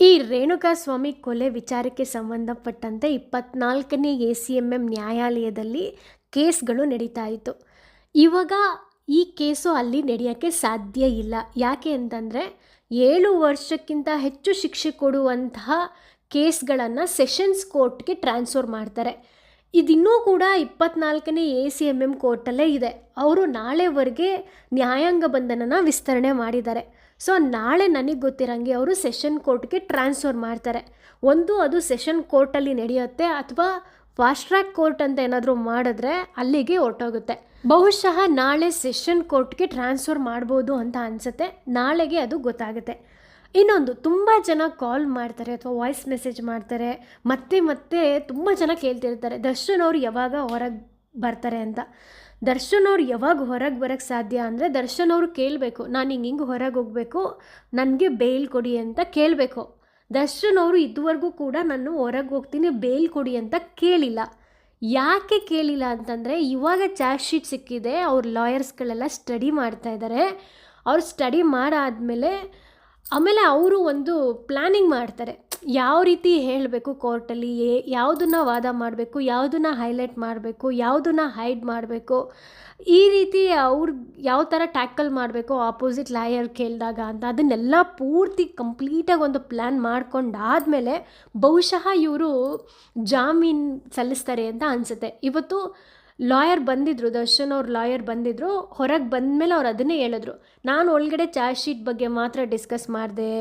ಈ ರೇಣುಕಾಸ್ವಾಮಿ ಕೊಲೆ ವಿಚಾರಕ್ಕೆ ಸಂಬಂಧಪಟ್ಟಂತೆ ಇಪ್ಪತ್ನಾಲ್ಕನೇ ಎ ಸಿ ಎಂ ಎಂ ನ್ಯಾಯಾಲಯದಲ್ಲಿ ಕೇಸ್ಗಳು ನಡೀತಾ ಇತ್ತು. ಇವಾಗ ಈ ಕೇಸು ಅಲ್ಲಿ ನಡೆಯೋಕ್ಕೆ ಸಾಧ್ಯ ಇಲ್ಲ. ಯಾಕೆ ಅಂತಂದರೆ ಏಳು ವರ್ಷಕ್ಕಿಂತ ಹೆಚ್ಚು ಶಿಕ್ಷೆ ಕೊಡುವಂತಹ ಕೇಸ್ಗಳನ್ನು ಸೆಷನ್ಸ್ ಕೋರ್ಟ್ಗೆ ಟ್ರಾನ್ಸ್ಫರ್ ಮಾಡ್ತಾರೆ. ಇದಿನ್ನೂ ಕೂಡ ಇಪ್ಪತ್ನಾಲ್ಕನೇ ಎ ಸಿ ಎಂ ಎಂ ಕೋರ್ಟಲ್ಲೇ ಇದೆ. ಅವರು ನಾಳೆವರೆಗೆ ನ್ಯಾಯಾಂಗ ಬಂಧನನ ವಿಸ್ತರಣೆ ಮಾಡಿದ್ದಾರೆ. ಸೊ ನಾಳೆ ನನಗೆ ಗೊತ್ತಿರೋಂಗೆ ಅವರು ಸೆಷನ್ ಕೋರ್ಟ್ಗೆ ಟ್ರಾನ್ಸ್ಫರ್ ಮಾಡ್ತಾರೆ. ಒಂದು, ಅದು ಸೆಷನ್ ಕೋರ್ಟಲ್ಲಿ ನಡೆಯುತ್ತೆ ಅಥವಾ ಫಾಸ್ಟ್ ಟ್ರ್ಯಾಕ್ ಕೋರ್ಟ್ ಅಂತ ಏನಾದರೂ ಮಾಡಿದ್ರೆ ಅಲ್ಲಿಗೆ ಹೊರಟೋಗುತ್ತೆ. ಬಹುಶಃ ನಾಳೆ ಸೆಷನ್ ಕೋರ್ಟ್ಗೆ ಟ್ರಾನ್ಸ್ಫರ್ ಮಾಡ್ಬೋದು ಅಂತ ಅನಿಸುತ್ತೆ. ನಾಳೆಗೆ ಅದು ಗೊತ್ತಾಗುತ್ತೆ. ಇನ್ನೊಂದು, ತುಂಬ ಜನ ಕಾಲ್ ಮಾಡ್ತಾರೆ ಅಥವಾ ವಾಯ್ಸ್ ಮೆಸೇಜ್ ಮಾಡ್ತಾರೆ. ಮತ್ತೆ ಮತ್ತೆ ತುಂಬ ಜನ ಕೇಳ್ತಿರ್ತಾರೆ. ದರ್ಶನ್ ಅವರು ಯಾವಾಗ ಹೊರಗೆ ಬರ್ತಾರೆ ಅಂತ. ದರ್ಶನ್ ಅವ್ರು ಯಾವಾಗ ಹೊರಗೆ ಬರೋಕ್ಕೆ ಸಾಧ್ಯ ಅಂದರೆ ದರ್ಶನ್ ಅವರು ಕೇಳಬೇಕು, ನಾನು ಹಿಂಗೆ ಹಿಂಗೆ ಹೊರಗೆ ಹೋಗಬೇಕು, ನನಗೆ ಬೇಲ್ ಕೊಡಿ ಅಂತ ಕೇಳಬೇಕು. ದರ್ಶನ್ ಅವರು ಇದುವರೆಗೂ ಕೂಡ ನಾನು ಹೊರಗೆ ಹೋಗ್ತೀನಿ, ಬೇಲ್ ಕೊಡಿ ಅಂತ ಕೇಳಿಲ್ಲ. ಯಾಕೆ ಕೇಳಿಲ್ಲ ಅಂತಂದರೆ ಇವಾಗ ಚಾರ್ಜ್ ಶೀಟ್ ಸಿಕ್ಕಿದೆ, ಅವ್ರ ಲಾಯರ್ಸ್ಗಳೆಲ್ಲ ಸ್ಟಡಿ ಮಾಡ್ತಾ ಇದ್ದಾರೆ ಅವ್ರು ಸ್ಟಡಿ ಮಾಡಾದಮೇಲೆ ಆಮೇಲೆ ಅವರು ಒಂದು ಪ್ಲ್ಯಾನಿಂಗ್ ಮಾಡ್ತಾರೆ. ಯಾವ ರೀತಿ ಹೇಳಬೇಕು ಕೋರ್ಟಲ್ಲಿ ಏ ಯಾವುದನ್ನು ವಾದ ಮಾಡಬೇಕು, ಯಾವುದನ್ನು ಹೈಲೈಟ್ ಮಾಡಬೇಕು, ಯಾವುದನ್ನು ಹೈಡ್ ಮಾಡಬೇಕು, ಈ ರೀತಿ ಅವ್ರು ಯಾವ ಥರ ಟ್ಯಾಕಲ್ ಮಾಡಬೇಕು ಆಪೋಸಿಟ್ ಲಾಯರ್ ಕೇಳಿದಾಗ ಅಂತ, ಅದನ್ನೆಲ್ಲ ಪೂರ್ತಿ ಕಂಪ್ಲೀಟಾಗಿ ಒಂದು ಪ್ಲ್ಯಾನ್ ಮಾಡ್ಕೊಂಡಾದಮೇಲೆ ಬಹುಶಃ ಇವರು ಜಾಮೀನು ಸಲ್ಲಿಸ್ತಾರೆ ಅಂತ ಅನಿಸುತ್ತೆ. ಇವತ್ತು ಲಾಯರ್ ಬಂದಿದ್ದರು ದರ್ಶನ್ ಅವ್ರ ಲಾಯರ್ ಬಂದಿದ್ದರು ಹೊರಗೆ ಬಂದಮೇಲೆ ಅವ್ರು ಅದನ್ನೇ ಹೇಳಿದ್ರು. ನಾನು ಒಳಗಡೆ ಚಾರ್ಜ್ ಶೀಟ್ ಬಗ್ಗೆ ಮಾತ್ರ ಡಿಸ್ಕಸ್ ಮಾಡಿದೆ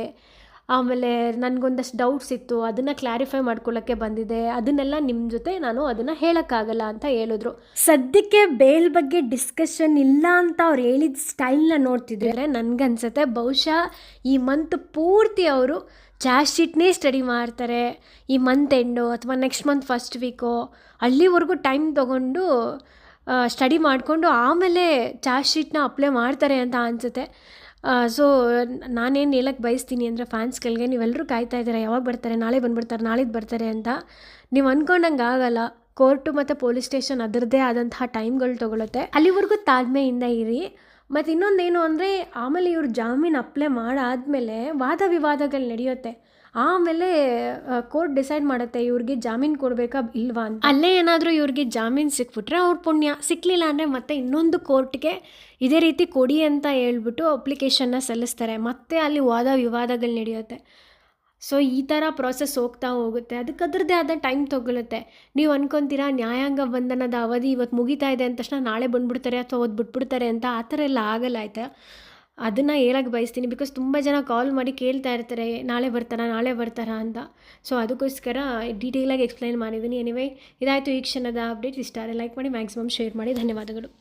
ಆಮೇಲೆ ನನಗೊಂದಷ್ಟು ಡೌಟ್ಸ್ ಇತ್ತು ಅದನ್ನು ಕ್ಲಾರಿಫೈ ಮಾಡ್ಕೊಳ್ಳೋಕ್ಕೆ ಬಂದಿದೆ ಅದನ್ನೆಲ್ಲ ನಿಮ್ಮ ಜೊತೆ ನಾನು ಅದನ್ನು ಹೇಳೋಕ್ಕಾಗಲ್ಲ ಅಂತ ಹೇಳಿದ್ರು. ಸದ್ಯಕ್ಕೆ ಬೇಲ್ ಬಗ್ಗೆ ಡಿಸ್ಕಷನ್ ಇಲ್ಲ ಅಂತ ಅವ್ರು ಹೇಳಿದ ಸ್ಟೈಲ್ನ ನೋಡ್ತಿದ್ರೆ? ನನಗನ್ಸುತ್ತೆ ಬಹುಶಃ ಈ ಮಂತ್ ಪೂರ್ತಿ ಅವರು ಚಾರ್ಜ್ ಶೀಟ್ನೇ ಸ್ಟಡಿ ಮಾಡ್ತಾರೆ. ಈ ಮಂತ್ ಎಂಡು ಅಥವಾ ನೆಕ್ಸ್ಟ್ ಮಂತ್ ಫಸ್ಟ್ ವೀಕೋ ಅಲ್ಲಿವರೆಗೂ ಟೈಮ್ ತೊಗೊಂಡು ಸ್ಟಡಿ ಮಾಡಿಕೊಂಡು ಆಮೇಲೆ ಚಾರ್ಜ್ ಶೀಟ್ನ ಅಪ್ಲೈ ಮಾಡ್ತಾರೆ ಅಂತ ಅನಿಸುತ್ತೆ. ಸೊ ನಾನೇನು ಹೇಳಕ್ಕೆ ಬಯಸ್ತೀನಿ ಅಂದರೆ ಫ್ಯಾನ್ಸ್ಗಳಿಗೆ ನೀವೆಲ್ಲರೂ ಕಾಯ್ತಾ ಇದ್ದೀರಾ, ಯಾವಾಗ ಬರ್ತಾರೆ, ನಾಳೆ ಬಂದುಬಿಡ್ತಾರೆ ನಾಳಿದ್ದು ಬರ್ತಾರೆ ಅಂತ? ನೀವು ಅಂದ್ಕೊಂಡಂಗೆ ಆಗಲ್ಲ. ಕೋರ್ಟು ಮತ್ತು ಪೊಲೀಸ್ ಸ್ಟೇಷನ್ ಅದರದ್ದೇ ಆದಂತಹ ಟೈಮ್ಗಳು ತೊಗೊಳುತ್ತೆ. ಅಲ್ಲಿವರೆಗೂ ತಾಳ್ಮೆಯಿಂದ ಇರಿ. ಮತ್ತು ಇನ್ನೊಂದೇನು ಅಂದರೆ, ಆಮೇಲೆ ಇವರು ಜಾಮೀನು ಅಪ್ಲೈ ಮಾಡಾದಮೇಲೆ ವಾದ ವಿವಾದಗಳು ನಡೆಯುತ್ತೆ. ಆಮೇಲೆ ಕೋರ್ಟ್ ಡಿಸೈಡ್ ಮಾಡುತ್ತೆ, ಇವ್ರಿಗೆ ಜಾಮೀನು ಕೊಡಬೇಕಾ ಇಲ್ವಾ ಅಂತ. ಅಲ್ಲೇ ಏನಾದರೂ ಇವ್ರಿಗೆ ಜಾಮೀನು ಸಿಕ್ಬಿಟ್ರೆ ಅವ್ರ ಪುಣ್ಯ. ಸಿಕ್ಕಲಿಲ್ಲ ಅಂದರೆ ಮತ್ತೆ ಇನ್ನೊಂದು ಕೋರ್ಟ್ಗೆ ಇದೇ ರೀತಿ ಕೊಡಿ ಅಂತ ಹೇಳ್ಬಿಟ್ಟು ಅಪ್ಲಿಕೇಶನ್ನ ಸಲ್ಲಿಸ್ತಾರೆ. ಮತ್ತೆ ಅಲ್ಲಿ ವಾದ ವಿವಾದಗಳು ನಡೆಯುತ್ತೆ. ಸೊ, ಈ ಥರ ಪ್ರಾಸೆಸ್ ಹೋಗ್ತಾ ಹೋಗುತ್ತೆ. ಅದಕ್ಕೆ ಅದರದ್ದೇ ಆದ ಟೈಮ್ ತೊಗೊಳುತ್ತೆ. ನೀವು ಅನ್ಕೊಂತೀರಾ, ನ್ಯಾಯಾಂಗ ಬಂಧನದ ಅವಧಿ ಇವತ್ತು ಮುಗಿತಾ ಇದೆ ಅಂದ ತಕ್ಷಣ ನಾಳೆ ಬಂದ್ಬಿಡ್ತಾರೆ ಅಥವಾ ಓದ್ಬಿಟ್ಬಿಡ್ತಾರೆ ಬಿಟ್ಬಿಡ್ತಾರೆ ಅಂತ ಆ ಥರ ಎಲ್ಲ ಆಗಲ್ಲ ಆಯಿತಾ ಅದನ್ನು ಹೇಳಕ್ಕೆ ಬಯಸ್ತೀನಿ ಬಿಕಾಸ್ ತುಂಬ ಜನ ಕಾಲ್ ಮಾಡಿ ಕೇಳ್ತಾ ಇರ್ತಾರೆ, ನಾಳೆ ಬರ್ತಾರಾ ನಾಳೆ ಬರ್ತಾರಾ ಅಂತ. ಸೊ ಅದಕ್ಕೋಸ್ಕರ ಡೀಟೇಲಾಗಿ ಎಕ್ಸ್ಪ್ಲೈನ್ ಮಾಡಿದ್ದೀನಿ ಎನಿವೇ ಇದಾಯಿತು ಈ ಕ್ಷಣದ ಅಪ್ಡೇಟ್ ಇಷ್ಟ ಲೈಕ್ ಮಾಡಿ ಮ್ಯಾಕ್ಸಿಮಮ್ ಶೇರ್ ಮಾಡಿ. ಧನ್ಯವಾದಗಳು.